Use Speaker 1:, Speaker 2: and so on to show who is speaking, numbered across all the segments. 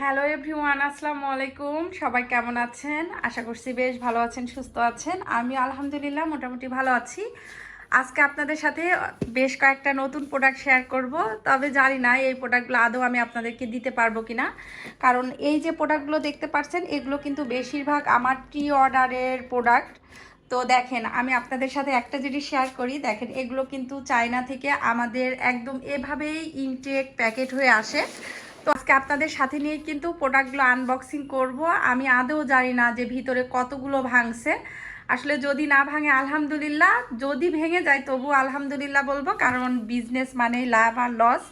Speaker 1: Hello everyone আসসালামু আলাইকুম সবাই কেমন আছেন? আশা করছি বেশ ভালো আছেন, সুস্থ আছেন। আমি আলহামদুলিল্লাহ মোটামুটি ভালো আছি। আজকে আপনাদের সাথে বেশ কয়েকটা নতুন প্রোডাক্ট শেয়ার করব। তবে জানি না এই প্রোডাক্টগুলো আদৌ আমি আপনাদেরকে দিতে পারব কি না কারণ এই যে প্রোডাক্টগুলো দেখতে পাচ্ছেন, এগুলো কিন্তু বেশিরভাগ আমার প্রি অর্ডারের প্রোডাক্ট তো দেখেন, আমি আপনাদের সাথে একটা জিনিস শেয়ার করি। দেখেন, এগুলো কিন্তু চায়না থেকে আমাদের একদম এভাবেই ইনটেক প্যাকেট হয়ে আসে। তো আজকে আপনাদের সাথে নিয়ে কিন্তু প্রোডাক্টগুলো আনবক্সিং করব। আমি আদৌ জানি না যে ভিতরে কতগুলো ভাঙছে। আসলে যদি না ভাঙে, আলহামদুলিল্লাহ। যদি ভেঙে যায় তবু আলহামদুলিল্লাহ বলব, কারণ বিজনেস মানে লাভ আর লস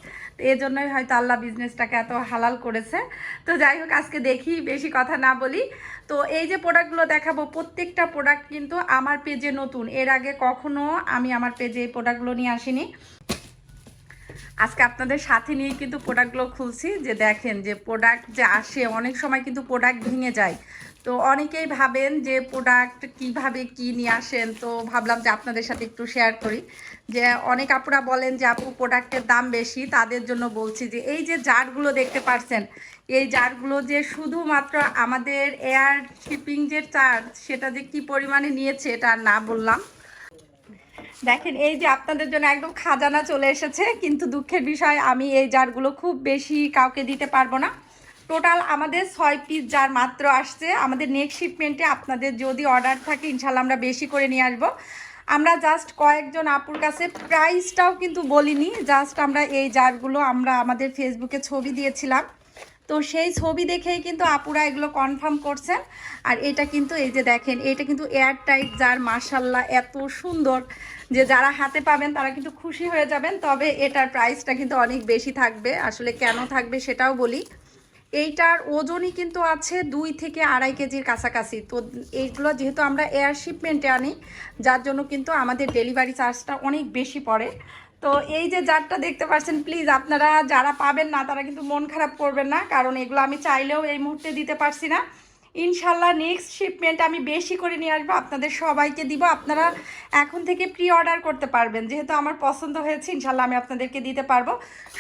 Speaker 1: এই জন্যই হয়তো আল্লাহ বিজনেসটাকে এত হালাল করেছে। তো যাই হোক, আজকে দেখি, বেশি কথা না বলি। তো এই যে প্রোডাক্টগুলো দেখাবো, প্রত্যেকটা প্রোডাক্ট কিন্তু আমার পেজে নতুন। এর আগে কখনো আমি আমার পেজে এই প্রোডাক্টগুলো নিয়ে আসিনি। আজকে আপনাদের সাথে নিয়ে কিন্তু প্রোডাক্টগুলো খুলছি, যে দেখেন যে প্রোডাক্ট যে আসে, অনেক সময় কিন্তু প্রোডাক্ট ভেঙে যায়। তো অনেকেই ভাবেন যে প্রোডাক্ট কীভাবে কি নিয়ে আসেন, তো ভাবলাম যে আপনাদের সাথে একটু শেয়ার করি। যে অনেক আপুরা বলেন যে, আপু প্রোডাক্টের দাম বেশি, তাদের জন্য বলছি যে, এই যে জারগুলো দেখতে পারছেন, এই জারগুলো যে শুধুমাত্র আমাদের এয়ার শিপিং যে চার্জ সেটা যে কি পরিমাণে নিয়েছে, এটা না বললাম। দেখেন, এই যে আপনাদের জন্য একদম খাজানা চলে এসেছে, কিন্তু দুঃখের বিষয়, আমি এই জারগুলো খুব বেশি কাউকে দিতে পারব না। টোটাল আমাদের ছয় পিস জার মাত্র আসছে। আমাদের নেক্সট শিপমেন্টে আপনাদের যদি অর্ডার থাকে ইনশাল্লাহ আমরা বেশি করে নিয়ে আসব। আমরা জাস্ট কয়েকজন আপুর কাছে প্রাইসটাও কিন্তু বলিনি জাস্ট আমরা এই জারগুলো আমরা আমাদের ফেসবুকে ছবি দিয়েছিলাম। তো সেই ছবি দেখেই কিন্তু আপুরা এগুলো কনফার্ম করছেন। আর এটা কিন্তু এই যে দেখেন, এটা কিন্তু এয়ার টাইট যার মার্শাল্লাহ এত সুন্দর যে যারা হাতে পাবেন তারা কিন্তু খুশি হয়ে যাবেন। তবে এটার প্রাইসটা কিন্তু অনেক বেশি থাকবে। আসলে কেন থাকবে সেটাও বলি। এইটার ওজনই কিন্তু আছে দুই থেকে আড়াই কেজির কাছাকাছি। তো এইগুলো যেহেতু আমরা এয়ার শিপমেন্টে আনি, যার জন্য কিন্তু আমাদের ডেলিভারি চার্জটা অনেক বেশি পড়ে। তো এই যে জারটা দেখতে পাচ্ছেন প্লিজ আপনারা যারা পাবেন না, তারা কিন্তু মন খারাপ করবেন না, কারণ এগুলো আমি চাইলেও এই মুহূর্তে দিতে পারছি না। ইনশাল্লাহ নেক্সট শিপমেন্ট আমি বেশি করে নিয়ে আসব, আপনাদের সবাইকে দিব, আপনারা এখন থেকে প্রি অর্ডার করতে পারবেন। যেহেতু আমার পছন্দ হয়েছে ইনশাল্লাহ আমি আপনাদেরকে দিতে পারব।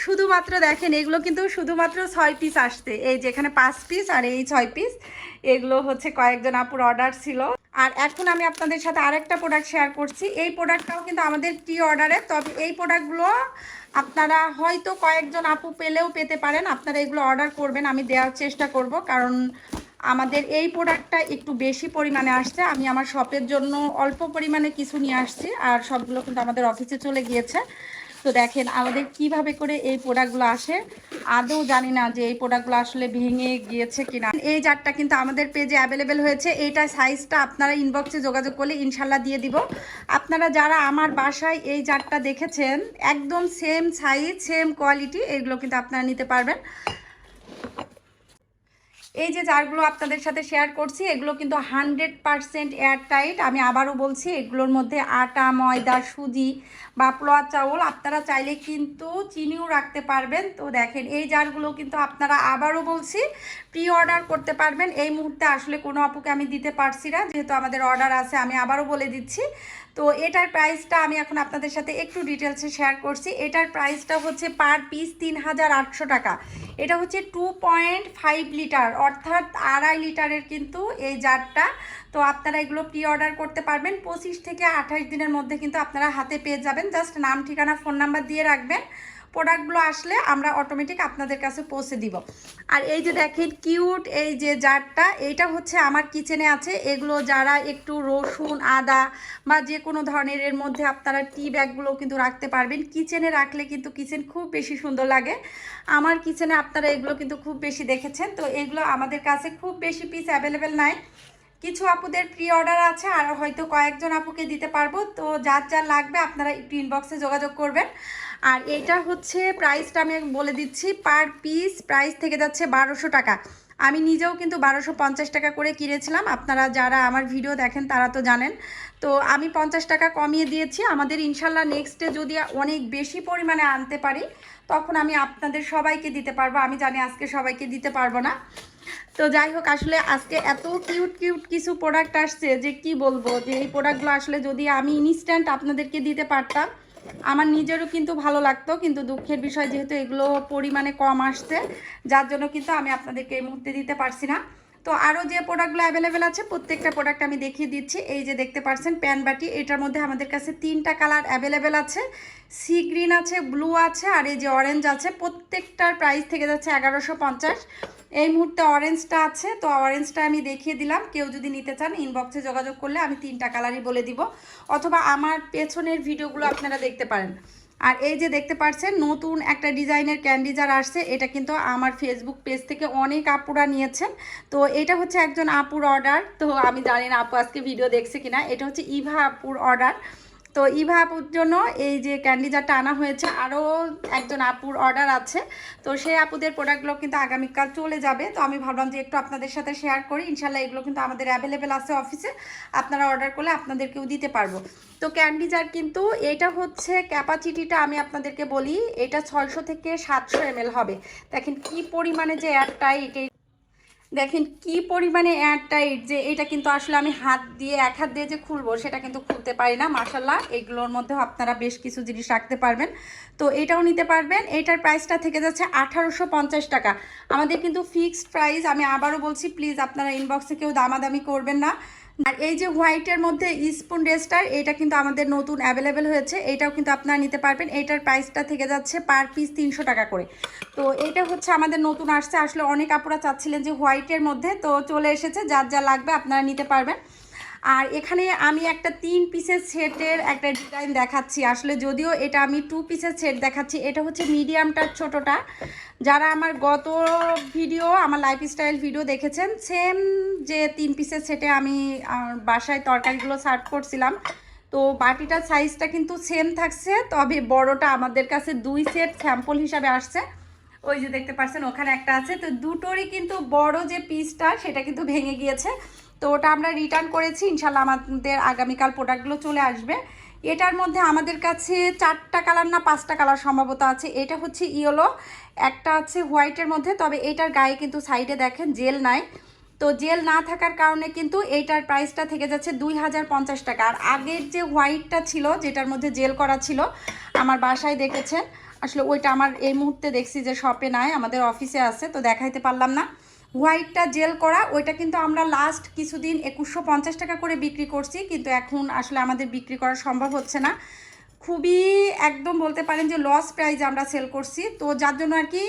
Speaker 1: শুধুমাত্র দেখেন, এগুলো কিন্তু শুধুমাত্র ছয় পিস আসতে এই যেখানে পাঁচ পিস আর এই ছয় পিস এগুলো হচ্ছে কয়েকজন আপুর অর্ডার ছিল। আর এখন আমি আপনাদের সাথে আরেকটা প্রোডাক্ট শেয়ার করছি। এই প্রোডাক্টটাও কিন্তু আমাদের প্রি অর্ডারে তবে এই প্রোডাক্টগুলো আপনারা হয়তো কয়েকজন আপু পেলেও পেতে পারেন। আপনারা এগুলো অর্ডার করবেন, আমি দেওয়ার চেষ্টা করব। কারণ আমাদের এই প্রোডাক্টটা একটু বেশি পরিমাণে আসছে। আমি আমার শপের জন্য অল্প পরিমাণে কিছু নিয়ে আসছি। আর সবগুলো কিন্তু আমাদের অফিসে চলে গিয়েছে। তো দেখেন আমাদের কীভাবে করে এই প্রোডাক্টগুলো আসে, আদৌ জানি না যে এই প্রোডাক্টগুলো আসলে ভেঙে গিয়েছে কিনা। এই জারটা কিন্তু আমাদের পেজে অ্যাভেলেবেল হয়েছে, এইটা সাইজটা আপনারা ইনবক্সে যোগাযোগ করলে ইনশাল্লাহ দিয়ে দিব। আপনারা যারা আমার বাসায় এই জারটা দেখেছেন, একদম সেম সাইজ সেম কোয়ালিটি এগুলো কিন্তু আপনারা নিতে পারবেন। এই যে জারগুলো আপনাদের সাথে শেয়ার করছি, এগুলো কিন্তু হানড্রেড পারসেন্ট এয়ারটাইট আমি আবারও বলছি, এগুলোর মধ্যে আটা, ময়দা, সুজি বা পোয়া চাউল আপনারা চাইলে কিন্তু চিনিও রাখতে পারবেন। তো দেখেন, এই জারগুলো কিন্তু আপনারা আবারও বলছি প্রি অর্ডার করতে পারবেন। এই মুহূর্তে আসলে কোনো আপুকে আমি দিতে পারছি না, যেহেতু আমাদের অর্ডার আছে, আমি আবারও বলে দিচ্ছি। তো এটার প্রাইসটা আমি এখন আপনাদের সাথে একটু ডিটেলসে শেয়ার করছি। এটার প্রাইসটা হচ্ছে পার পিস তিন হাজার আটশো টাকা। এটা হচ্ছে টু পয়েন্ট ফাইভ লিটার অর্থাৎ আড়াই লিটারের কিন্তু এই জারটা। তো আপনারা এগুলো প্রি অর্ডার করতে পারবেন। পঁচিশ থেকে আঠাশ দিনের মধ্যে কিন্তু আপনারা হাতে পেয়ে যাবেন। জাস্ট নাম, ঠিকানা ফোন নাম্বার দিয়ে রাখবেন। প্রোডাক্টগুলো আসলে আমরা অটোমেটিক আপনাদের কাছে পৌঁছে দিব। আর এই যে দেখেন কিউট এই যে জারটা, এইটা হচ্ছে আমার কিচেনে আছে। এগুলো যারা একটু রসুন, আদা বা যে কোনো ধরনের এর মধ্যে আপনারা টি ব্যাগগুলো কিন্তু রাখতে পারবেন। কিচেনে রাখলে কিন্তু কিচেন খুব বেশি সুন্দর লাগে। আমার কিচেনে আপনারা এগুলো কিন্তু খুব বেশি দেখেছেন। তো এগুলো আমাদের কাছে খুব বেশি পিস অ্যাভেলেবেল নাই। কিছু আপুদের প্রি অর্ডার আছে, আর হয়তো কয়েকজন আপুকে দিতে পারব। তো যার যার লাগবে আপনারা একটু ইনবক্সে যোগাযোগ করবেন। আর এটা হচ্ছে প্রাইসটা আমি বলে দিচ্ছি পার পিস প্রাইস থেকে যাচ্ছে বারোশো টাকা। আমি নিজেও কিন্তু বারোশো পঞ্চাশ টাকা করে কিনেছিলাম। আপনারা যারা আমার ভিডিও দেখেন তারা তো জানেন। তো আমি পঞ্চাশ টাকা কমিয়ে দিয়েছি। আমাদের ইনশাল্লাহ নেক্সটে যদি অনেক বেশি পরিমাণে আনতে পারি, তখন আমি আপনাদের সবাইকে দিতে পারব। আমি জানি আজকে সবাইকে দিতে পারব না। তো যাই হোক, আসলে আজকে এত কিউট কিউট কিছু প্রোডাক্ট আসছে যে কি বলব? যে এই প্রোডাক্টগুলো আসলে যদি আমি ইনস্ট্যান্ট আপনাদেরকে দিতে পারতাম আমার নিজেরও কিন্তু ভালো লাগতো, কিন্তু দুঃখের বিষয় যেহেতু এগুলো পরিমাণে কম আসছে, যার জন্য কিন্তু আমি আপনাদেরকে এই মুহূর্তে দিতে পারছি না। তো আরও যে প্রোডাক্টগুলো অ্যাভেলেবেল আছে, প্রত্যেকটা প্রোডাক্ট আমি দেখিয়ে দিচ্ছি। এই যে দেখতে পাচ্ছেন প্যান বাটি, এটার মধ্যে আমাদের কাছে তিনটা কালার অ্যাভেলেবেল আছে। সি গ্রিন আছে ব্লু আছে, আর এই যে অরেঞ্জ আছে, প্রত্যেকটার প্রাইস থেকে যাচ্ছে এগারোশো পঞ্চাশ। এই মুহূর্তে অরেঞ্জটা আছে, তো অরেঞ্জটা আমি দেখিয়ে দিলাম। কেউ যদি নিতে চান ইনবক্সে যোগাযোগ করলে আমি তিনটা কালারই বলে দিব। অথবা আমার পেছনের ভিডিওগুলো আপনারা দেখতে পারেন। আর এই যে দেখতে পাচ্ছেন, নতুন একটা ডিজাইনের ক্যান্ডি যার আসছে। এটা কিন্তু আমার ফেসবুক পেজ থেকে অনেক আপুরা নিয়েছেন। তো এটা হচ্ছে একজন আপুর অর্ডার তো আমি জানি না আপু আজকে ভিডিও দেখছে কিনা। এটা হচ্ছে ইভা আপুর অর্ডার তো ইভা আপুর জন্য এই যে ক্যান্ডি জারটা আনা হয়েছে আরও একজন আপুর অর্ডার আছে। তো সেই আপুদের প্রোডাক্টগুলো কিন্তু আগামীকাল চলে যাবে। তো আমি ভাবলাম যে একটু আপনাদের সাথে শেয়ার করি। ইনশাল্লাহ এগুলো কিন্তু আমাদের অ্যাভেলেবেল আছে অফিসে আপনারা অর্ডার করলে আপনাদেরকেও দিতে পারব। তো ক্যান্ডি জার কিন্তু এটা হচ্ছে ক্যাপাসিটিটা আমি আপনাদেরকে বলি, এটা ছয়শো থেকে সাতশো এমএল হবে। দেখেন কি পরিমাণে যে এয়ারটাইট এই দেখেন কি পরিমাণে এয়ারটাইট যে এটা কিন্তু আসলে আমি হাত দিয়ে, এক হাত দিয়ে যে খুলবো, সেটা কিন্তু খুলতে পারি না মাসাল্লাহ এগুলোর মধ্যেও আপনারা বেশ কিছু জিনিস রাখতে পারবেন। তো এটাও নিতে পারবেন। এটার প্রাইসটা থেকে যাচ্ছে আঠারোশো পঞ্চাশ টাকা। আমাদের কিন্তু ফিক্সড প্রাইস আমি আবারও বলছি প্লিজ আপনারা ইনবক্সে কেউ দামাদামি করবেন না। আর এই যে হোয়াইটের মধ্যে স্পুন ড্রেসটার এটা কিন্তু আমাদের নতুন অ্যাভেলেবেল হয়েছে। এটাও কিন্তু আপনারা নিতে পারবেন। এটার প্রাইসটা থেকে যাচ্ছে পার পিস তিনশো টাকা করে। তো এটা হচ্ছে আমাদের নতুন আসছে। আসলে অনেক আপুরা চাচ্ছিলেন যে হোয়াইটের মধ্যে। তো চলে এসেছে। যার যা লাগবে আপনারা নিতে পারবেন। আর এখানে আমি একটা তিন পিসের সেটের একটা ডিজাইন দেখাচ্ছি। আসলে যদিও এটা আমি টু পিসের সেট দেখাচ্ছি, এটা হচ্ছে মিডিয়ামটার ছোটোটা। যারা আমার গত ভিডিও আমার লাইফস্টাইল ভিডিও দেখেছেন সেম যে তিন পিসের সেটে আমি বাসায় তরকারিগুলো সার্ভ করছিলাম। তো বাটিটার সাইজটা কিন্তু সেম থাকছে, তবে বড়টা আমাদের কাছে দুই সেট স্যাম্পল হিসাবে আসছে। ওই যে দেখতে পাচ্ছেন, ওখানে একটা আছে। তো দুটোরই কিন্তু বড় যে পিসটা সেটা কিন্তু ভেঙে গিয়েছে। তো ওটা আমরা রিটার্ন করেছি। ইনশাল্লাহ আমাদের আগামীকাল প্রোডাক্টগুলো চলে আসবে। এটার মধ্যে আমাদের কাছে চারটা কালার না পাঁচটা কালার সম্ভবত আছে। এটা হচ্ছে ইয়েলো একটা আছে হোয়াইটের মধ্যে। তবে এটার গায়ে কিন্তু সাইডে দেখেন জেল নাই। তো জেল না থাকার কারণে কিন্তু এইটার প্রাইসটা থেকে যাচ্ছে দুই হাজার পঞ্চাশ টাকা। আর আগের যে হোয়াইটটা ছিল, যেটার মধ্যে জেল করা ছিল, আমার বাসায় দেখেছেন। আসলে ওইটা আমার এই মুহূর্তে দেখছি যে শপে নাই, আমাদের অফিসে আছে, তো দেখাইতে পারলাম না। হোয়াইটটা জেল করা, ওইটা কিন্তু আমরা লাস্ট কিছুদিন একুশশো পঞ্চাশ টাকা করে বিক্রি করছি, কিন্তু এখন আসলে আমাদের বিক্রি করা সম্ভব হচ্ছে না। খুবই একদম বলতে পারেন যে লস প্রাইজ আমরা সেল করছি। তো যার জন্য আর কি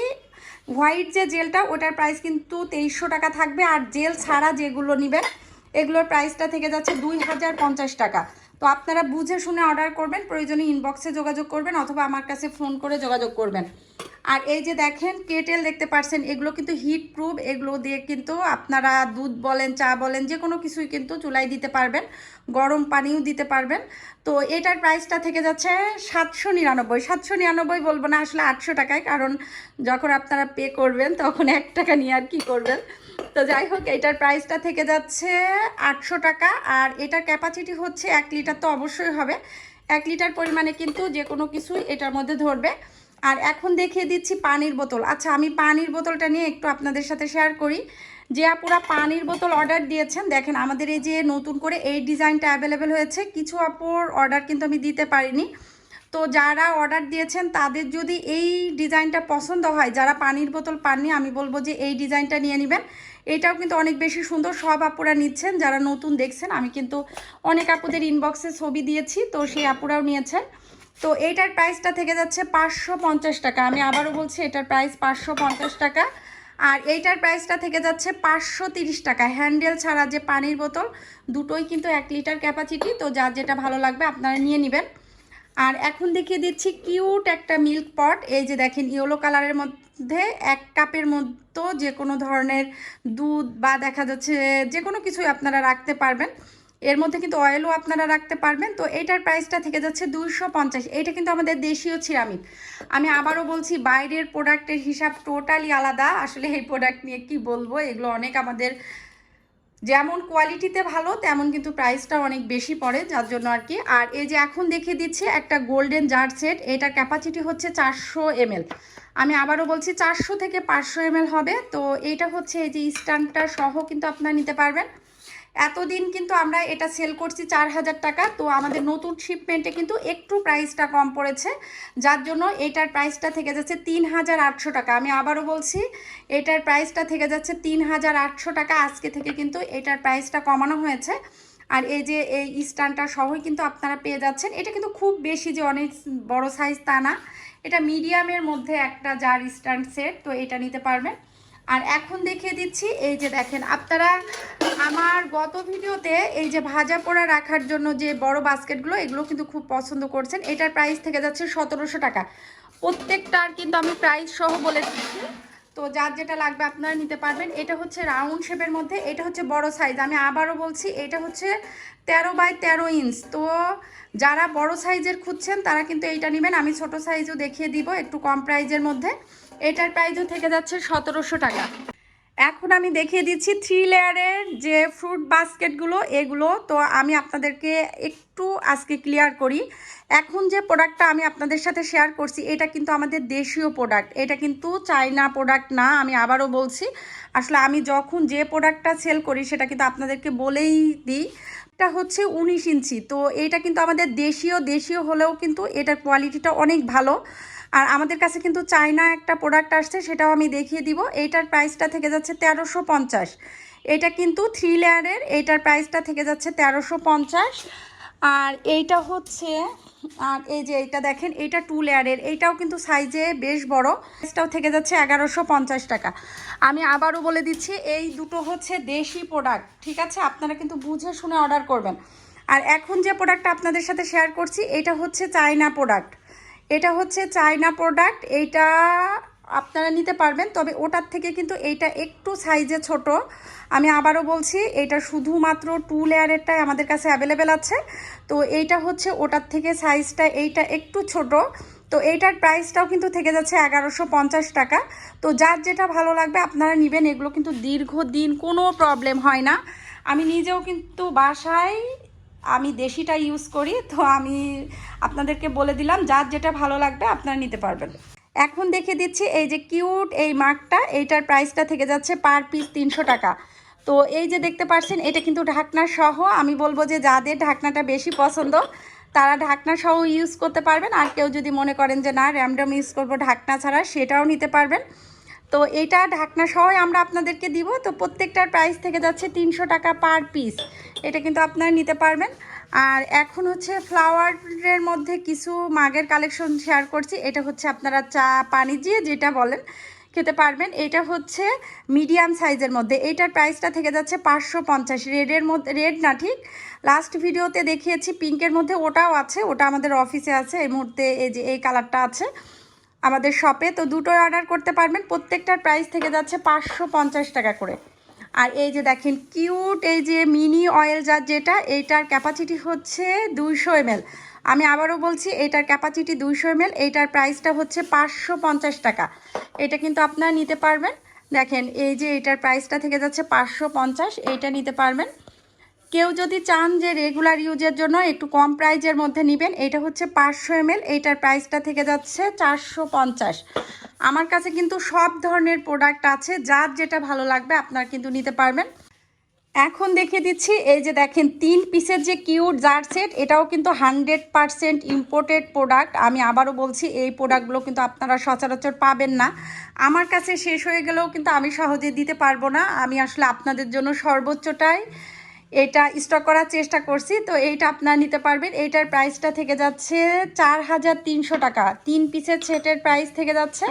Speaker 1: হোয়াইট যে জেলটা, ওটার প্রাইস কিন্তু তেইশশো টাকা থাকবে, আর জেল ছাড়া যেগুলো নেবেন, এগুলোর প্রাইসটা থেকে যাচ্ছে দুই হাজার পঞ্চাশ টাকা। তো আপনারা বুঝে শুনে অর্ডার করবেন, প্রয়োজনে ইনবক্সে যোগাযোগ করবেন অথবা আমার কাছে ফোন করে যোগাযোগ করবেন। আর এই যে দেখেন কেটেল দেখতে পাচ্ছেন এগুলো কিন্তু হিট প্রুফ এগুলো দিয়ে কিন্তু আপনারা দুধ বলেন, চা বলেন, যে কোনো কিছুই কিন্তু চুলাই দিতে পারবেন, গরম পানিও দিতে পারবেন। তো এটার প্রাইসটা থেকে যাচ্ছে সাতশো নিরানব্বই সাতশো নিরানব্বই বলব না, আসলে আটশো টাকায়, কারণ যখন আপনারা পে করবেন, তখন এক টাকা নিয়ে আর কি করবেন? তো যাই হোক, এটার প্রাইসটা থেকে যাচ্ছে আটশো টাকা আর এটার ক্যাপাসিটি হচ্ছে এক লিটার তো অবশ্যই হবে। এক লিটার পরিমাণে কিন্তু যে কোনো কিছুই এটার মধ্যে ধরবে। আর এখন দেখিয়ে দিচ্ছি পানির বোতল। আচ্ছা আমি পানির বোতলটা নিয়ে একটু আপনাদের সাথে শেয়ার করি। যে আপুরা পানির বোতল অর্ডার দিয়েছেন, দেখেন আমাদের এই যে নতুন করে এই ডিজাইনটা অ্যাভেলেবেল হয়েছে, কিছু আপুর অর্ডার কিন্তু আমি দিতে পারিনি। তো যারা অর্ডার দিয়েছেন, তাদের যদি এই ডিজাইনটা পছন্দ হয়, যারা পানির বোতল পাননি, আমি বলব যে এই ডিজাইনটা নিয়ে নেবেন। এটাও কিন্তু অনেক বেশি সুন্দর, সব আপুরা নিচ্ছেন, যারা নতুন দেখছেন, আমি কিন্তু অনেক আপুদের ইনবক্সে ছবি দিয়েছি, তো সেই আপুরাও নিয়েছেন। তো এইটার প্রাইসটা থেকে যাচ্ছে পাঁচশো পঞ্চাশ টাকা, আমি আবারও বলছি, এটার প্রাইস পাঁচশো পঞ্চাশ টাকা। আর এইটার প্রাইসটা থেকে যাচ্ছে পাঁচশো টাকা হ্যান্ডেল ছাড়া যে পানির বোতল, দুটোই কিন্তু এক লিটার ক্যাপাসিটি তো যার যেটা ভালো লাগবে, আপনারা নিয়ে নেবেন। আর এখন দেখিয়ে দিচ্ছি কিউট একটা মিল্ক পট। এই যে দেখেন, ইয়েলো কালারের মধ্যে এক কাপের মতো যে কোনো ধরনের দুধ বা দেখা যাচ্ছে যে কোনো কিছুই আপনারা রাখতে পারবেন। এর মধ্যে কিন্তু অয়েলও আপনারা রাখতে পারবেন। তো এটার প্রাইসটা থেকে যাচ্ছে দুইশো পঞ্চাশ। এটা কিন্তু আমাদের দেশীয় সিরামিক আমি আবারও বলছি, বাইরের প্রোডাক্টের হিসাব টোটালি আলাদা। আসলে এই প্রোডাক্ট নিয়ে কি বলব? এগুলো অনেক আমাদের যেমন কোয়ালিটিতে ভালো, তেমন কিন্তু প্রাইসটা অনেক বেশি পড়ে, যার জন্য আর কি। আর এই যে এখন দেখে দিচ্ছে একটা গোল্ডেন জার সেট এটার ক্যাপাসিটি হচ্ছে চারশো এমএল আমি আবারও বলছি চারশো থেকে পাঁচশো এমএল হবে, তো এইটা হচ্ছে এই যে স্ট্যান্ডটা সহ কিন্তু আপনারা নিতে পারবেন। এতদিন কিন্তু আমরা এটা সেল করছি চার হাজার টাকা। তো আমাদের নতুন শিপমেন্টে কিন্তু একটু প্রাইসটা কম পড়েছে। যার জন্য এটার প্রাইসটা থেকে যাচ্ছে তিন হাজার আটশো টাকা। আমি আবারও বলছি, এটার প্রাইসটা থেকে যাচ্ছে তিন হাজার আটশো টাকা। আজকে থেকে কিন্তু এটার প্রাইসটা কমানো হয়েছে। আর এই যে এই স্ট্যান্ডটা সহই কিন্তু আপনারা পেয়ে যাচ্ছেন। এটা কিন্তু খুব বেশি যে অনেক বড় সাইজ তা না। এটা মিডিয়ামের মধ্যে একটা জার স্ট্যান্ড সেট তো এটা নিতে পারবেন। আর এখন দেখিয়ে দিচ্ছি, এই যে দেখেন, আপনারা আমার গত ভিডিওতে এই যে ভাজা পোড়া রাখার জন্য যে বড় বাস্কেটগুলো, এগুলো কিন্তু খুব পছন্দ করছেন। এটার প্রাইস থেকে যাচ্ছে সতেরোশো টাকা। প্রত্যেকটার কিন্তু আমি প্রাইস সহ বলে দিচ্ছি। তো যার যেটা লাগবে আপনারা নিতে পারবেন। এটা হচ্ছে রাউন্ড শেপের মধ্যে, এটা হচ্ছে বড় সাইজ আমি আবারও বলছি, এটা হচ্ছে তেরো বাই তেরো ইঞ্চ তো যারা বড় সাইজের খুঁজছেন, তারা কিন্তু এইটা নেবেন। আমি ছোট সাইজও দেখিয়ে দিব, একটু কম প্রাইজের মধ্যে। এটার প্রাইসও থেকে যাচ্ছে সতেরোশো টাকা। এখন আমি দেখিয়ে দিচ্ছি থ্রি লেয়ারের যে ফ্রুট বাস্কেটগুলো এগুলো। তো আমি আপনাদেরকে একটু আজকে ক্লিয়ার করি। এখন যে প্রোডাক্টটা আমি আপনাদের সাথে শেয়ার করছি, এটা কিন্তু আমাদের দেশীয় প্রোডাক্ট এটা কিন্তু চাইনা প্রোডাক্ট না, আমি আবারও বলছি। আসলে আমি যখন যে প্রোডাক্টটা সেল করি, সেটা কিন্তু আপনাদেরকে বলেই দিই। এটা হচ্ছে উনিশ ইঞ্চি। তো এটা কিন্তু আমাদের দেশীয় দেশীয় হলেও কিন্তু এটার কোয়ালিটিটা অনেক ভালো। আর আমাদের কাছে কিন্তু চায়না একটা প্রোডাক্ট আসছে, সেটাও আমি দেখিয়ে দিব। এইটার প্রাইসটা থেকে যাচ্ছে তেরোশো পঞ্চাশ। এটা কিন্তু থ্রি লেয়ারের এইটার প্রাইসটা থেকে যাচ্ছে তেরোশো পঞ্চাশ। আর এইটা হচ্ছে, আর এই যে এইটা দেখেন, এইটা টু লেয়ারের এইটাও কিন্তু সাইজে বেশ বড়। প্রাইসটাও থেকে যাচ্ছে এগারোশো পঞ্চাশ টাকা। আমি আবারও বলে দিচ্ছি, এই দুটো হচ্ছে দেশি প্রোডাক্ট ঠিক আছে? আপনারা কিন্তু বুঝে শুনে অর্ডার করবেন। আর এখন যে প্রোডাক্টটা আপনাদের সাথে শেয়ার করছি, এটা হচ্ছে চায়না প্রোডাক্ট এটা হচ্ছে চায়না প্রোডাক্ট এইটা আপনারা নিতে পারবেন, তবে ওটার থেকে কিন্তু এইটা একটু সাইজে ছোট। আমি আবারও বলছি এটা শুধুমাত্র টু লেয়ারেরটাই আমাদের কাছে অ্যাভেলেবেল আছে। তো এইটা হচ্ছে ওটার থেকে সাইজটা এইটা একটু ছোট। তো এইটার প্রাইসটাও কিন্তু থেকে যাচ্ছে এগারোশো পঞ্চাশ টাকা। তো যার যেটা ভালো লাগবে আপনারা নেবেন, এগুলো কিন্তু দীর্ঘদিন কোনো প্রবলেম হয় না। আমি নিজেও কিন্তু বাসায়, আমি দেশিটা ইউজ করি, তো আমি আপনাদেরকে বলে দিলাম, যার যেটা ভালো লাগবে আপনারা নিতে পারবেন। এখন দেখে দিচ্ছি এই যে কিউট এই মার্কটা, এইটার প্রাইসটা থেকে যাচ্ছে পার পিস তিনশো টাকা। তো এই যে দেখতে পাচ্ছেন, এটা কিন্তু ঢাকনা সহ, আমি বলব যে যাদের ঢাকনাটা বেশি পছন্দ, তারা ঢাকনা সহ ইউজ করতে পারবেন। আর কেউ যদি মনে করেন যে না র্যামডাম ইউজ করব ঢাকনা ছাড়া, সেটাও নিতে পারবেন। তো এটা ঢাকনা সহই আমরা আপনাদেরকে দিব। তো প্রত্যেকটার প্রাইস থেকে যাচ্ছে তিনশো টাকা পার পিস এটা কিন্তু আপনারা নিতে পারবেন। আর এখন হচ্ছে ফ্লাওয়ারের মধ্যে কিছু মাগের কালেকশন শেয়ার করছি। এটা হচ্ছে আপনারা চা, পানি দিয়ে যেটা বলেন, খেতে পারবেন। এটা হচ্ছে মিডিয়াম সাইজের মধ্যে। এইটার প্রাইসটা থেকে যাচ্ছে পাঁচশো পঞ্চাশ। রেডের মধ্যে রেড না, ঠিক? লাস্ট ভিডিওতে দেখিয়েছি পিঙ্কের মধ্যে ওটাও আছে। ওটা আমাদের অফিসে আছে। এই মুহূর্তে এই যে, এই কালারটা আছে আমাদের শপে তো দুটোই অর্ডার করতে পারবেন। প্রত্যেকটার প্রাইস থেকে যাচ্ছে পাঁচশো পঞ্চাশ টাকা করে। আর এই যে দেখেন কিউট, এই যে মিনি অয়েল জার যেটা, এইটার ক্যাপাসিটি হচ্ছে দুইশো এমএল। আমি আবারও বলছি এটার ক্যাপাসিটি দুইশো এমএল, এইটার প্রাইসটা হচ্ছে পাঁচশো পঞ্চাশ টাকা। এটা কিন্তু আপনারা নিতে পারবেন। দেখেন, এই যে এটার প্রাইসটা থেকে যাচ্ছে পাঁচশো পঞ্চাশ, এইটা নিতে পারবেন। কেউ যদি চান যে রেগুলার ইউজের জন্য একটু কম প্রাইজের মধ্যে নেবেন, এটা হচ্ছে পাঁচশো এমএল এইটার প্রাইসটা থেকে যাচ্ছে চারশো পঞ্চাশ। আমার কাছে কিন্তু সব ধরনের প্রোডাক্ট আছে, যার যেটা ভালো লাগবে আপনারা কিন্তু নিতে পারবেন। এখন দেখিয়ে দিচ্ছি, এই যে দেখেন, তিন পিসের যে কিউট জার সেট এটাও কিন্তু হান্ড্রেড পারসেন্ট ইম্পোর্টেড প্রোডাক্ট আমি আবারও বলছি, এই প্রোডাক্টগুলো কিন্তু আপনারা সচরাচর পাবেন না। আমার কাছে শেষ হয়ে গেলেও কিন্তু আমি সহজে দিতে পারব না। আমি আসলে আপনাদের জন্য সর্বোচ্চটাই এটা স্টক করার চেষ্টা করছি, তো এইটা আপনারা নিতে পারবেন। এইটার প্রাইসটা থেকে যাচ্ছে চার হাজার তিনশো টাকা। তিন পিসের সেটের প্রাইস থেকে যাচ্ছে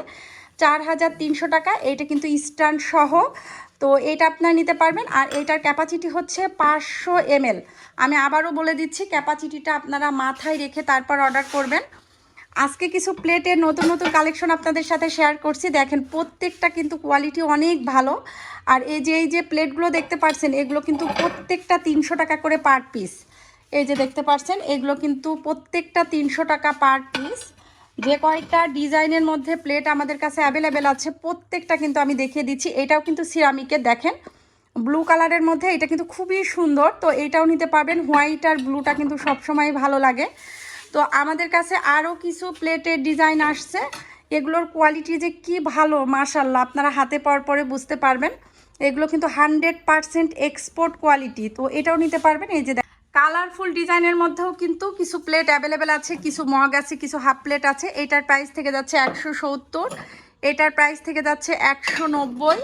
Speaker 1: চার হাজার তিনশো টাকা। এইটা কিন্তু স্ট্যান্ড সহ, তো এইটা আপনারা নিতে পারবেন। আর এইটার ক্যাপাসিটি হচ্ছে পাঁচশো এমএল। আমি আবারও বলে দিচ্ছি ক্যাপাসিটিটা আপনারা মাথায় রেখে তারপর অর্ডার করবেন। আজকে কিছু প্লেটের নতুন নতুন কালেকশন আপনাদের সাথে শেয়ার করছি। দেখেন, প্রত্যেকটা কিন্তু কোয়ালিটি অনেক ভালো। আর এই যে এই যে প্লেটগুলো দেখতে পাচ্ছেন এগুলো কিন্তু প্রত্যেকটা তিনশো টাকা করে পার পিস এই যে দেখতে পাচ্ছেন এগুলো কিন্তু প্রত্যেকটা তিনশো টাকা পার পিস যে কয়েকটা ডিজাইনের মধ্যে প্লেট আমাদের কাছে অ্যাভেলেবেল আছে, প্রত্যেকটা কিন্তু আমি দেখিয়ে দিচ্ছি। এটাও কিন্তু সিরামিকের দেখেন। ব্লু কালারের মধ্যে এটা কিন্তু খুবই সুন্দর। তো এটাও নিতে পারবেন। হোয়াইট আর ব্লুটা কিন্তু সবসময় ভালো লাগে। তো আমাদের কাছে আরও কিছু প্লেটের ডিজাইন আসছে। এগুলোর কোয়ালিটি যে কি ভালো মাশাল্লাহ আপনারা হাতে পাওয়ার পরে বুঝতে পারবেন। এগুলো কিন্তু হান্ড্রেড পারসেন্ট এক্সপোর্ট কোয়ালিটি তো এটাও নিতে পারবেন। এই যে কালারফুল ডিজাইনের মধ্যেও কিন্তু কিছু প্লেট অ্যাভেলেবেল আছে, কিছু মগ আছে, কিছু হাফ প্লেট আছে। এটার প্রাইস থেকে যাচ্ছে একশো সত্তর, এটার প্রাইস থেকে যাচ্ছে একশো নব্বই।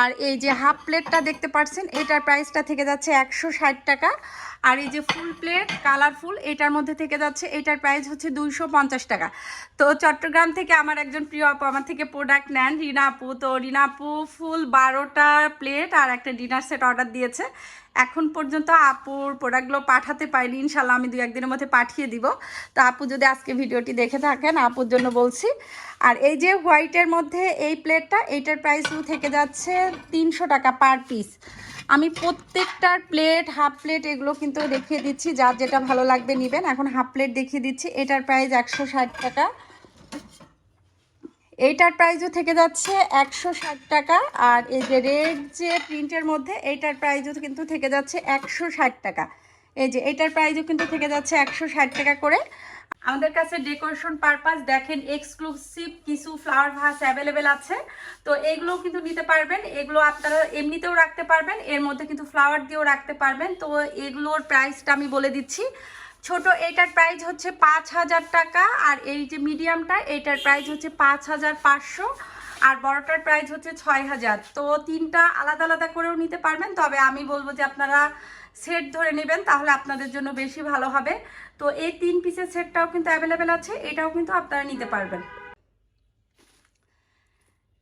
Speaker 1: আর এই যে হাফ প্লেটটা দেখতে পাচ্ছেন, এটার প্রাইসটা থেকে যাচ্ছে একশো ষাট টাকা। আর এই যে ফুল প্লেট কালারফুল এটার মধ্যে থেকে যাচ্ছে, এটার প্রাইস হচ্ছে দুইশো পঞ্চাশ টাকা। তো চট্টগ্রাম থেকে আমার একজন প্রিয় আপু, আমার থেকে প্রোডাক্ট নেন। রিনা আপু, তো রিনা আপু ফুল বারোটা প্লেট আর একটা ডিনার সেট অর্ডার দিয়েছে। এখন পর্যন্ত আপুর প্রোডাক্টগুলো পাঠাতে পারিনি। ইনশাল্লাহ আমি দু একদিনের মধ্যে পাঠিয়ে দিব। তো আপু যদি আজকে ভিডিওটি দেখে থাকেন, আপুর জন্য বলছি। আর এই যে হোয়াইটের মধ্যে এই প্লেটটা এইটার প্রাইস থেকে যাচ্ছে তিনশো টাকা পার পিস আমি প্রত্যেকটার প্লেট হাফ প্লেট এগুলো কিন্তু দেখিয়ে দিচ্ছি। যার যেটা ভালো লাগবে নেবেন। এখন হাফ প্লেট দেখিয়ে দিচ্ছি। এটার প্রাইস একশো ষাট টাকা। এইটার প্রাইসও থেকে যাচ্ছে একশো ষাট টাকা আর এই যে রেড যে প্রিন্টের মধ্যে এইটার প্রাইসও কিন্তু থেকে যাচ্ছে একশো ষাট টাকা। এই যে এটার প্রাইসও কিন্তু থেকে যাচ্ছে একশো ষাট টাকা করে। আমাদের কাছে ডেকোরেশন পারপাস দেখেন এক্সক্লুসিভ কিছু ফ্লাওয়ার ভাস অ্যাভেলেবেল আছে। তো এগুলো কিন্তু নিতে পারবেন, এগুলো আপনারা এমনিতেও রাখতে পারবেন, এর মধ্যে কিন্তু ফ্লাওয়ার দিয়েও রাখতে পারবেন। তো এগুলোর প্রাইসটা আমি বলে দিচ্ছি। ছোট এটার প্রাইস হচ্ছে পাঁচ হাজার টাকা আর এই যে মিডিয়ামটা এটার প্রাইস হচ্ছে পাঁচ হাজার পাঁচশো আর বড়টার প্রাইস হচ্ছে ছয় হাজার। তো তিনটা আলাদা আলাদা করেও নিতে পারবেন, তবে আমি বলব যে আপনারা সেট ধরে নেবেন, তাহলে আপনাদের জন্য বেশি ভালো হবে। তো এই তিন পিসের সেটটাও কিন্তু অ্যাভেলেবেল আছে, এটাও কিন্তু আপনারা নিতে পারবেন।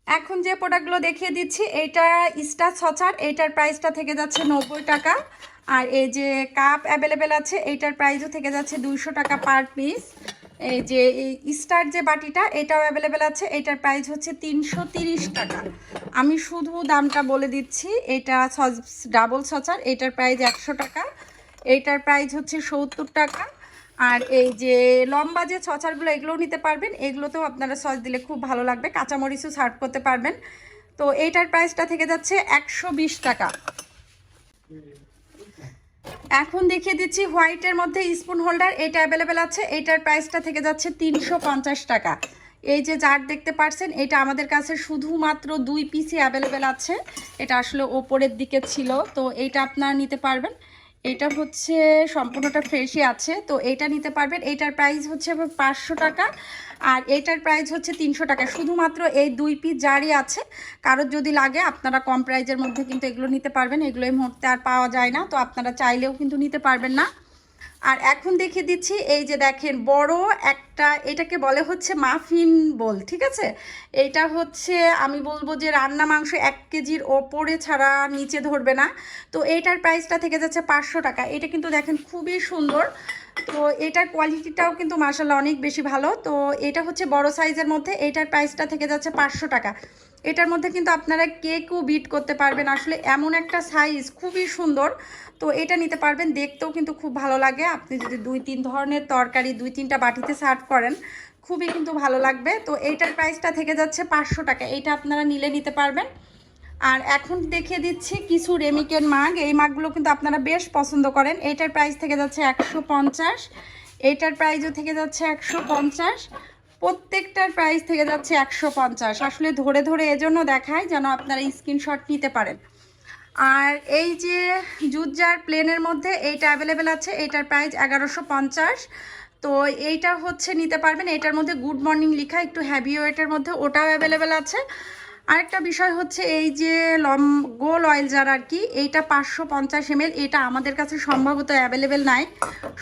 Speaker 1: এখন যে প্রোডাক্টগুলো দেখিয়ে দিচ্ছি এটা স্টার ছচার এইটার প্রাইসটা থেকে যাচ্ছে নব্বই টাকা। আর এই যে কাপ অ্যাভেলেবেল আছে, এইটার প্রাইসও থেকে যাচ্ছে দুইশো টাকা পার পিস এই যে এই স্টার যে বাটিটা, এটাও অ্যাভেলেবেল আছে, এটার প্রাইস হচ্ছে তিনশো টাকা। আমি শুধু দামটা বলে দিচ্ছি, এটা ডাবল সচার এটার প্রাইস একশো টাকা। এইটার প্রাইস হচ্ছে সত্তর টাকা। আর এই যে লম্বা যে ছচারগুলো, এগুলোও নিতে পারবেন। এগুলোতেও আপনারা সস দিলে খুব ভালো লাগবে, কাঁচামরিচও সার্ভ করতে পারবেন। তো এইটার প্রাইসটা থেকে যাচ্ছে একশো বিশ টাকা। এখন দেখিয়ে দিচ্ছি হোয়াইটের মধ্যে স্পুন হোল্ডার, এটা অ্যাভেলেবেল আছে, এটার প্রাইসটা থেকে যাচ্ছে তিনশো পঞ্চাশ টাকা। এই যে জার দেখতে পারছেন, এটা আমাদের কাছে শুধুমাত্র দুই পিসি অ্যাভেলেবেল আছে। এটা আসলে ওপরের দিকে ছিল, তো এইটা আপনারা নিতে পারবেন। এটা হচ্ছে সম্পূর্ণটা ফ্রেশই আছে, তো এটা নিতে পারবেন। এটার প্রাইস হচ্ছে পাঁচশো টাকা আর এটার প্রাইস হচ্ছে তিনশো টাকা। শুধুমাত্র এই দুই পিস যারই আছে, কারোর যদি লাগে আপনারা কম প্রাইজের মধ্যে কিন্তু এগুলো নিতে পারবেন। এগুলো এই মুহূর্তে আর পাওয়া যায় না, তো আপনারা চাইলেও কিন্তু নিতে পারবেন না। আর এখন দেখিয়ে দিচ্ছি, এই যে দেখেন বড় একটা, এটাকে বলে হচ্ছে মাফিন বল, ঠিক আছে? এটা হচ্ছে, আমি বলব যে রান্না মাংস এক কেজির ওপরে ছাড়া নিচে ধরবে না। তো এইটার প্রাইসটা থেকে যাচ্ছে পাঁচশো টাকা। এটা কিন্তু দেখেন খুবই সুন্দর। তো এটার কোয়ালিটিটাও কিন্তু মার্শাল্লাহ অনেক বেশি ভালো। তো এটা হচ্ছে বড় সাইজের মধ্যে এটার প্রাইসটা থেকে যাচ্ছে পাঁচশো টাকা। এটার মধ্যে কিন্তু আপনারা কেকও বিট করতে পারবেন। আসলে এমন একটা সাইজ খুবই সুন্দর। তো এটা নিতে পারবেন। দেখতেও কিন্তু খুব ভালো লাগে। আপনি যদি দুই তিন ধরনের তরকারি দুই তিনটা বাটিতে সার্ভ করেন, খুবই কিন্তু ভালো লাগবে। তো এইটার প্রাইসটা থেকে যাচ্ছে পাঁচশো টাকা। এইটা আপনারা নিলে নিতে পারবেন। আর এখন দেখিয়ে দিচ্ছি কিছু রেমিকেন মাগ। এই মাগগুলো কিন্তু আপনারা বেশ পছন্দ করেন। এইটার প্রাইস থেকে যাচ্ছে একশো পঞ্চাশ। এইটার প্রাইসও থেকে যাচ্ছে একশো পঞ্চাশ। প্রত্যেকটার প্রাইস থেকে যাচ্ছে একশো পঞ্চাশ। আসলে ধরে ধরে এজন্য দেখায় যেন আপনারা স্ক্রিনশট নিতে পারেন। আর এই যে জুজার প্লেনের মধ্যে এইটা অ্যাভেলেবেল আছে, এইটার প্রাইস এগারোশো পঞ্চাশ। তো এইটা হচ্ছে নিতে পারবেন এটার মধ্যে গুড মর্নিং লেখা, একটু হ্যাভি ওয়েটের মধ্যে ওটাও অ্যাভেলেবেল আছে। আরেকটা বিষয় হচ্ছে এই যে লম, গোল অয়েল যার আর কি এইটা পাঁচশো পঞ্চাশ এমএল এটা আমাদের কাছে সম্ভবত অ্যাভেলেবেল নাই।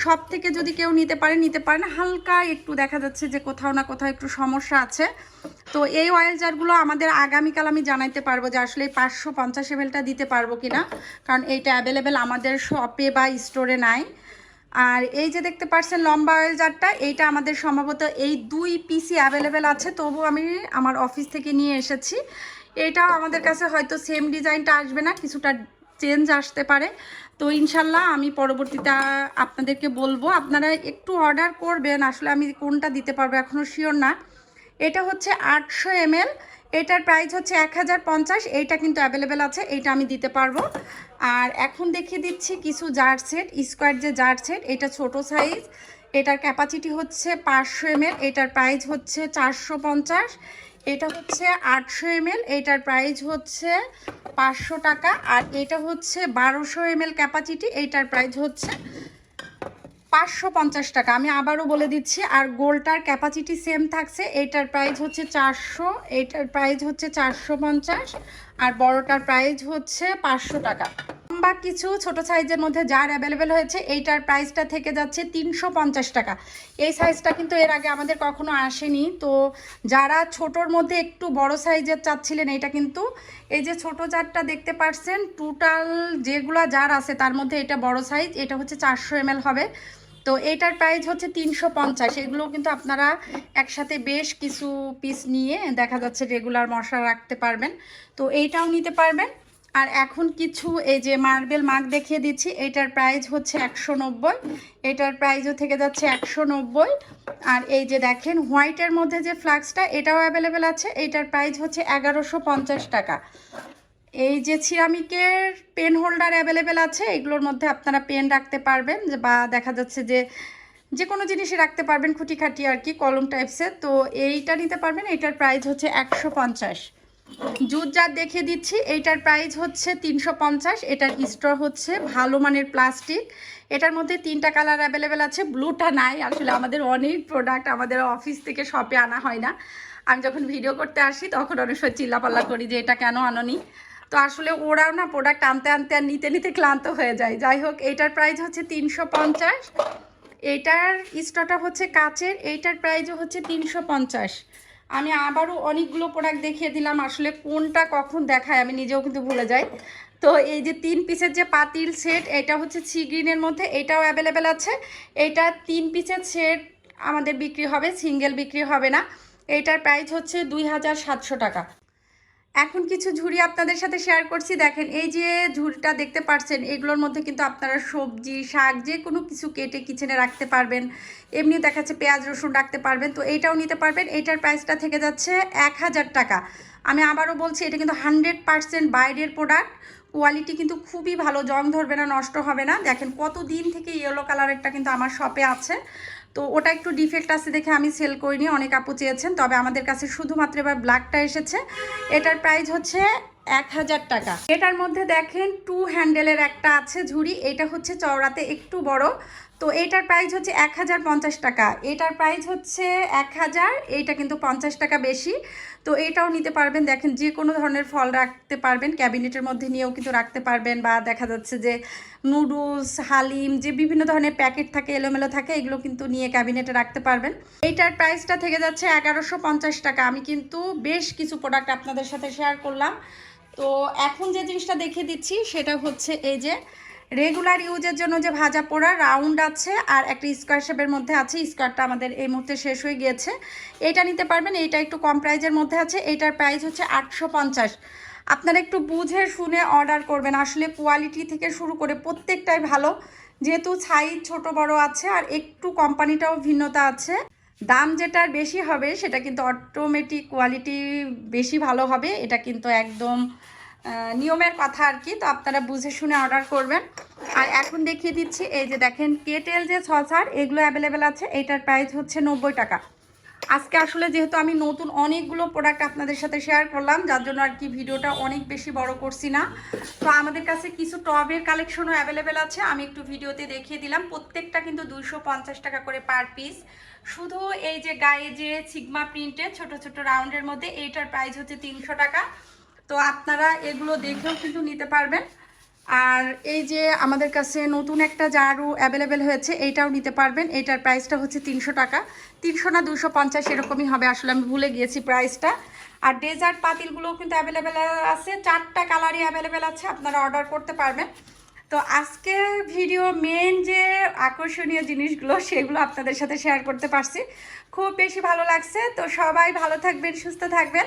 Speaker 1: সব থেকে যদি কেউ নিতে পারে, নিতে পারেন হালকা একটু দেখা যাচ্ছে যে কোথাও না কোথাও একটু সমস্যা আছে। তো এই অয়েল জারগুলো আমাদের আগামীকাল আমি জানাইতে পারব যে আসলে এই পাঁচশো পঞ্চাশ এমএলটা দিতে পারব কিনা। কারণ এইটা অ্যাভেলেবেল আমাদের শপে বা স্টোরে নাই। আর এই যে দেখতে পাচ্ছেন লম্বা অয়েল জারটা এইটা আমাদের সম্ভবত এই দুই পিসি অ্যাভেলেবেল আছে, তবু আমি আমার অফিস থেকে নিয়ে এসেছি। এটাও আমাদের কাছে হয়তো সেম ডিজাইনটা আসবে না, কিছুটা চেঞ্জ আসতে পারে। তো ইনশাল্লাহ আমি পরবর্তীতে আপনাদেরকে বলব, আপনারা একটু অর্ডার করবেন, আসলে আমি কোনটা দিতে পারব এখনও শিওর না। এটা হচ্ছে আটশো এমএল এটার প্রাইস হচ্ছে এক হাজার পঞ্চাশ, এইটা কিন্তু অ্যাভেলেবেল আছে, এইটা আমি দিতে পারব। আর এখন দেখিয়ে দিচ্ছি কিছু জার সেট স্কোয়ার যে জার সেট এটা ছোট সাইজ এটার ক্যাপাসিটি হচ্ছে পাঁচশো এমএল এটার প্রাইস হচ্ছে চারশো পঞ্চাশ, এটা হচ্ছে আটশো এমএল এটার প্রাইস হচ্ছে পাঁচশো টাকা, আর এটা হচ্ছে বারোশো এমএল ক্যাপাসিটি এটার প্রাইস হচ্ছে পাঁচশো পঞ্চাশ টাকা। আমি আবারও বলে দিচ্ছি, আর গোলটার ক্যাপাসিটি সেম থাকছে। এইটার প্রাইস হচ্ছে চারশো এইটার প্রাইস হচ্ছে চারশো পঞ্চাশ, আর বড়টার প্রাইস হচ্ছে পাঁচশো টাকা। বা কিছু ছোট সাইজের মধ্যে যার অ্যাভেলেবেল হয়েছে, এইটার প্রাইসটা থেকে যাচ্ছে তিনশো পঞ্চাশ টাকা। এই সাইজটা কিন্তু এর আগে আমাদের কখনো আসেনি। তো যারা ছোটোর মধ্যে একটু বড় সাইজের চাচ্ছিলেন, এটা কিন্তু এই যে ছোট জারটা দেখতে পারছেন টোটাল যেগুলো জার আছে, তার মধ্যে এটা বড় সাইজ এটা হচ্ছে চারশো এমএল হবে। তো এটার প্রাইস হচ্ছে তিনশো পঞ্চাশ। এগুলো কিন্তু আপনারা একসাথে বেশ কিছু পিস নিয়ে দেখা যাচ্ছে রেগুলার মশলা রাখতে পারবেন। তো এইটাও নিতে পারবেন। আর এখন কিছু এই যে মার্বেল মাগ দেখিয়ে দিচ্ছি, এটার প্রাইস হচ্ছে একশো নব্বই। এটার প্রাইসও থেকে যাচ্ছে একশো নব্বই। আর এই যে দেখেন হোয়াইটের মধ্যে যে ফ্লাক্সটা এটাও অ্যাভেলেবেল আছে। এটার প্রাইস হচ্ছে এগারোশো পঞ্চাশ টাকা। এই যে সিরামিকের পেন হোল্ডার অ্যাভেলেবেল আছে, এগুলোর মধ্যে আপনারা পেন রাখতে পারবেন, যে বা দেখা যাচ্ছে যে যে কোনো জিনিসই রাখতে পারবেন খুঁটিখাটি আর কি, কলম টাইপসের তো এইটা নিতে পারবেন এটার প্রাইস হচ্ছে একশো পঞ্চাশ। জুট জার দেখিয়ে দিচ্ছি, এইটার প্রাইস হচ্ছে তিনশো পঞ্চাশ। এটার স্ট্র হচ্ছে ভালো মানের প্লাস্টিক এটার মধ্যে তিনটা কালার অ্যাভেলেবেল আছে ব্লুটা নাই, আসলে আমাদের অনেক প্রোডাক্ট আমাদের অফিস থেকে শপে আনা হয় না। আমি যখন ভিডিও করতে আসি, তখন অনেক সময় চিল্লাপাল্লা করি যে এটা কেন আনোনি। তো আসলে ওরাও না প্রোডাক্ট আনতে আনতে আর নিতে নিতে ক্লান্ত হয়ে যায়। যাই হোক, এইটার প্রাইস হচ্ছে তিনশো পঞ্চাশ। এইটার স্টটা হচ্ছে কাচের, এইটার প্রাইসও হচ্ছে তিনশো পঞ্চাশ। আমি আবারও অনেকগুলো প্রোডাক্ট দেখিয়ে দিলাম, আসলে কোনটা কখন দেখায় আমি নিজেও কিন্তু ভুলে যাই। তো এই যে তিন পিসের যে পাতিল সেট এটা হচ্ছে সি গ্রিনের মধ্যে, এটাও অ্যাভেলেবেল আছে। এটা তিন পিসের সেট আমাদের বিক্রি হবে সিঙ্গেল বিক্রি হবে না। এইটার প্রাইস হচ্ছে দুই হাজার সাতশো টাকা। এখন কিছু ঝুড়ি আপনাদের সাথে শেয়ার করছি। দেখেন, এই যে ঝুড়িটা দেখতে পাচ্ছেন, এগুলোর মধ্যে কিন্তু আপনারা সবজি, শাক যে কোনো কিছু কেটে কিচেনে রাখতে পারবেন। এমনি দেখাচ্ছে পেঁয়াজ, রসুন রাখতে পারবেন। তো এইটাও নিতে পারবেন। এইটার প্রাইসটা থেকে যাচ্ছে এক হাজার টাকা। আমি আবারও বলছি, এটা কিন্তু হান্ড্রেড পারসেন্ট বাইরের প্রোডাক্ট কোয়ালিটি কিন্তু খুবই ভালো, জং ধরবে না, নষ্ট হবে না। দেখেন কত দিন থেকে ইয়েলো কালারেরটা কিন্তু আমার শপে আছে। তো ওটা একটু ডিফেক্ট আছে দেখে আমি সেল করিনি, অনেক আপু চেয়েছেন, তবে আমাদের কাছে শুধুমাত্র এবার ব্ল্যাকটা এসেছে। এটার প্রাইস হচ্ছে এক হাজার টাকা। এটার মধ্যে দেখেন টু হ্যান্ডেলের একটা আছে ঝুড়ি, এটা হচ্ছে চওড়াতে একটু বড়। তো এটার প্রাইস হচ্ছে এক হাজার পঞ্চাশ টাকা। এটার প্রাইস হচ্ছে এক হাজার, এইটা কিন্তু পঞ্চাশ টাকা বেশি। তো এটাও নিতে পারবেন, দেখেন যে কোনো ধরনের ফল রাখতে পারবেন, ক্যাবিনেটের মধ্যে নিয়েও কিন্তু রাখতে পারবেন বা দেখা যাচ্ছে যে নুডলস হালিম, যে বিভিন্ন ধরনের প্যাকেট থাকে, এলোমেলো থাকে, এগুলো কিন্তু নিয়ে ক্যাবিনেটে রাখতে পারবেন। এইটার প্রাইসটা থেকে যাচ্ছে এগারোশো পঞ্চাশ টাকা। আমি কিন্তু বেশ কিছু প্রোডাক্ট আপনাদের সাথে শেয়ার করলাম। তো এখন যে জিনিসটা দেখিয়ে দিচ্ছি, সেটা হচ্ছে এই যে রেগুলার ইউজের জন্য যে ভাজা পোড়া রাউন্ড আছে আর একটা স্কোয়ার শেপের মধ্যে আছে, স্কোয়ারটা আমাদের এই মুহূর্তে শেষ হয়ে গিয়েছে। এটা নিতে পারবেন এইটা একটু কম প্রাইজের মধ্যে আছে এইটার প্রাইস হচ্ছে আটশো পঞ্চাশ। আপনারা একটু বুঝে শুনে অর্ডার করবেন, আসলে কোয়ালিটি থেকে শুরু করে প্রত্যেকটাই ভালো। যেহেতু সাইজ ছোট বড় আছে আর একটু কোম্পানিটাও ভিন্নতা আছে, দাম যেটার বেশি হবে সেটা কিন্তু অটোমেটিক কোয়ালিটি বেশি ভালো হবে, এটা কিন্তু একদম নিয়মের কথা আর কি, তো আপনারা বুঝে শুনে অর্ডার করবেন। আর এখন দেখিয়ে দিচ্ছি, এই যে দেখেন, কেটেল যে সসার এগুলো অ্যাভেলেবেল আছে এইটার প্রাইস হচ্ছে নব্বই টাকা। আজকে আসলে যেহেতু আমি নতুন অনেকগুলো প্রোডাক্ট আপনাদের সাথে শেয়ার করলাম, যার জন্য আর কি ভিডিওটা অনেক বেশি বড় করছি না। তো আমাদের কাছে কিছু টবের কালেকশনও অ্যাভেলেবেল আছে, আমি একটু ভিডিওতে দেখিয়ে দিলাম। প্রত্যেকটা কিন্তু দুইশো পঞ্চাশ টাকা করে পার পিস শুধু এই যে গায়ে যে সিগমা প্রিন্টের ছোট ছোট রাউন্ডের মধ্যে, এইটার প্রাইস হচ্ছে তিনশো টাকা। তো আপনারা এগুলো দেখেও কিন্তু নিতে পারবেন। আর এই যে আমাদের কাছে নতুন একটা জারু অ্যাভেলেবেল হয়েছে, এইটাও নিতে পারবেন। এইটার প্রাইসটা হচ্ছে তিনশো টাকা। তিনশো না দুশো পঞ্চাশ এরকমই হবে, আসলে আমি ভুলে গিয়েছি প্রাইসটা আর ডেজার্ট পাতিলগুলোও কিন্তু অ্যাভেলেবেল আছে, চারটা কালারই অ্যাভেলেবেল আছে, আপনারা অর্ডার করতে পারবেন। তো আজকে ভিডিও মেন যে আকর্ষণীয় জিনিসগুলো, সেগুলো আপনাদের সাথে শেয়ার করতে পারছি। খুব বেশি ভালো লাগছে, তো সবাই ভালো থাকবেন, সুস্থ থাকবেন।